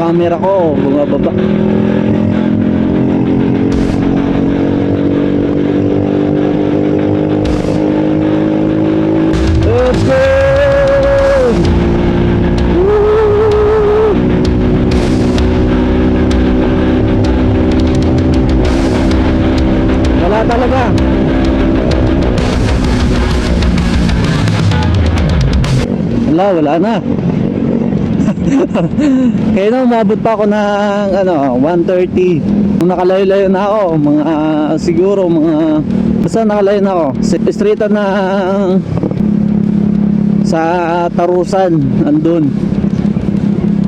camera ko bumababa. Let's go! Wala talaga. Wala, wala na. Kaya na umabot pa ako ng ano, 130. Nung nakalayo-layo na ako, mga siguro mga basta nakalayo na ako. Street na sa Tarusan, andun.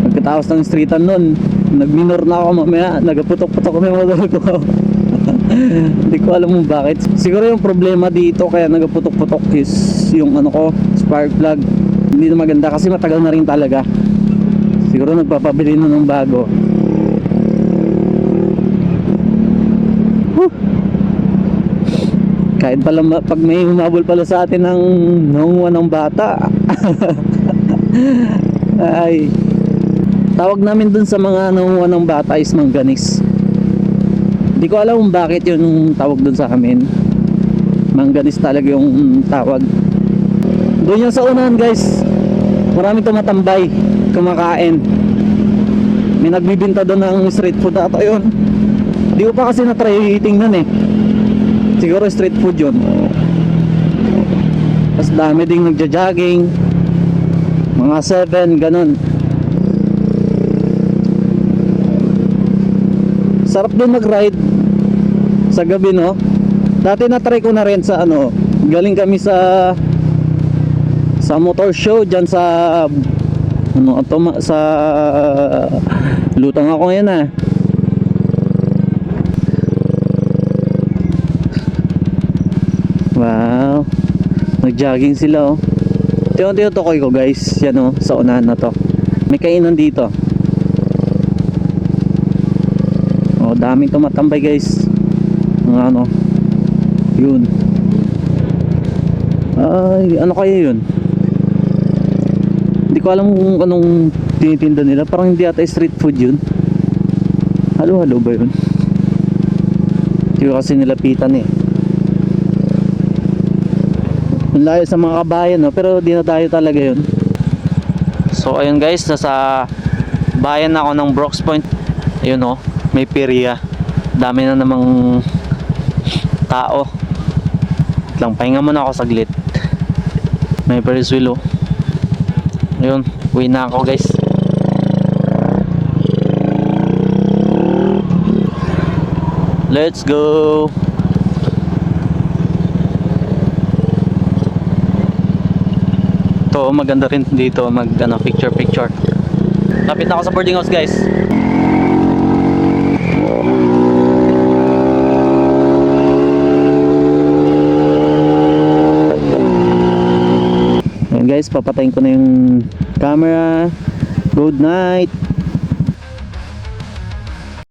Pagkatapos ng streetan nun, nagminor na ako mamaya, nagaputok-putok kami motor ko. Hindi ko alam kung bakit. Siguro yung problema dito kaya nagaputok-putok is yung ano ko, spark plug. Hindi na maganda kasi matagal na rin talaga. Siguro nagpapabili na ng bago. Huh. Kahit pala pag may humabol pala sa atin ng nangunguha ng bata. Ay. Tawag namin dun sa mga nangunguha ng bata is mangganis. Hindi ko alam kung bakit yun tawag dun sa amin. Mangganis talaga yung tawag. Doon yung sa unahan guys. Maraming tumatambay, kumakain. May nagbibinta doon ng street food ata yun. Hindi ko pa kasi na-try tingnan eh. Siguro street food yun. Tapos dami ding nagja-jogging. Mga 7, ganun. Sarap din mag-ride sa gabi no. Dati na-try ko na rin sa ano, galing kami sa sa motor show diyan sa ano atoma sa lutang ako ngayon ah. Wow. Nag-jogging sila oh. Ito yung tinutukoy ko guys. Yan oh, sa unahan na to. May kainan dito. Oh, daming tumatambay guys. Mga ano. Yun. Ay, ano kaya yun? Hindi ko alam kung anong tinitinda nila. Parang hindi ata street food yun. Halo-halo ba yun? Hindi ko kasi nilapitan eh. Ang layo sa mga kabayan no? pero di na tayo talaga yun. So ayun guys, nasa bayan na ako ng Brooks Point. Ayun oh, may pirya. Dami na namang tao. Lang, pahinga muna ako saglit. May Ferris wheel Ayun, uwi na ako guys. Let's go! Ito, maganda rin dito mag ano, picture picture. Lapit na ako sa boarding house guys. Guys, papatayin ko na yung camera. Good night.